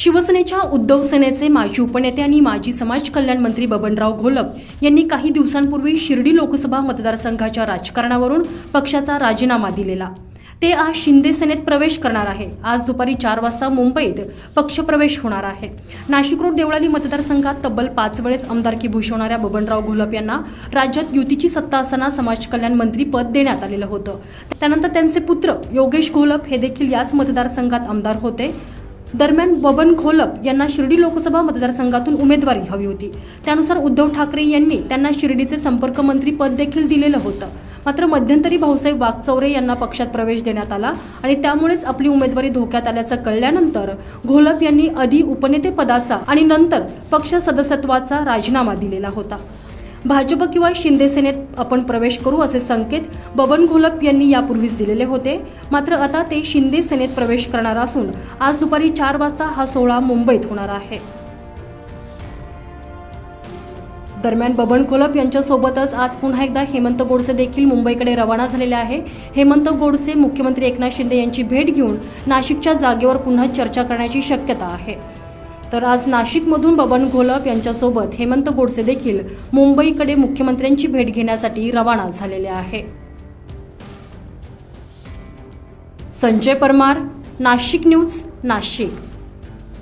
शिवसेनेच्या उद्धव सेनेचे माजी उपनेते आणि माजी समाज कल्याण मंत्री बबनराव घोलप यांनी काही दिवसांपूर्वी शिर्डी लोकसभा मतदारसंघाच्या राजकारणावरून पक्षाचा राजीनामा दिलेला. ते आज शिंदे सेनेत प्रवेश करणार आहे. आज दुपारी चार वाजता मुंबईत पक्षप्रवेश होणार आहे. नाशिक रोड देवळाली मतदारसंघात तब्बल पाच वेळेस आमदारकी भूषवणाऱ्या बबनराव घोलप यांना राज्यात युतीची सत्ता असताना समाज कल्याण मंत्री पद देण्यात आलेलं होतं. त्यानंतर त्यांचे पुत्र योगेश घोलप हे देखील याच मतदारसंघात आमदार होते. दरम्यान बबन खोलप यांना शिर्डी लोकसभा मतदारसंघातून उमेदवारी हवी होती. त्यानुसार उद्धव ठाकरे यांनी त्यांना शिर्डीचे संपर्क मंत्री पद देखील दिलेलं होतं. मात्र मध्यंतरी भाऊसाहेब वागचौरे यांना पक्षात प्रवेश देण्यात आला आणि त्यामुळेच आपली उमेदवारी धोक्यात आल्याचं कळल्यानंतर घोलप यांनी आधी उपनेते पदाचा आणि नंतर पक्ष सदस्यत्वाचा राजीनामा दिलेला होता. भाजप किंवा शिंदे सेनेत आपण प्रवेश करू असे संकेत बबन घोलप यांनी यापूर्वीच दिलेले होते. मात्र आता ते शिंदे सेनेत प्रवेश करणार असून आज दुपारी चार वाजता हा सोहळा मुंबईत होणार आहे. दरम्यान बबन घोलप यांच्यासोबतच आज पुन्हा एकदा हेमंत गोडसे देखील मुंबईकडे रवाना झालेले आहे. हेमंत गोडसे मुख्यमंत्री एकनाथ शिंदे यांची भेट घेऊन नाशिकच्या जागेवर पुन्हा चर्चा करण्याची शक्यता आहे. तर आज नाशिकमधून बबन घोलप यांच्यासोबत हेमंत गोडसे देखील मुंबईकडे मुख्यमंत्र्यांची भेट घेण्यासाठी रवाना झालेले आहे. संजय परमार नाशिक न्यूज नाशिक.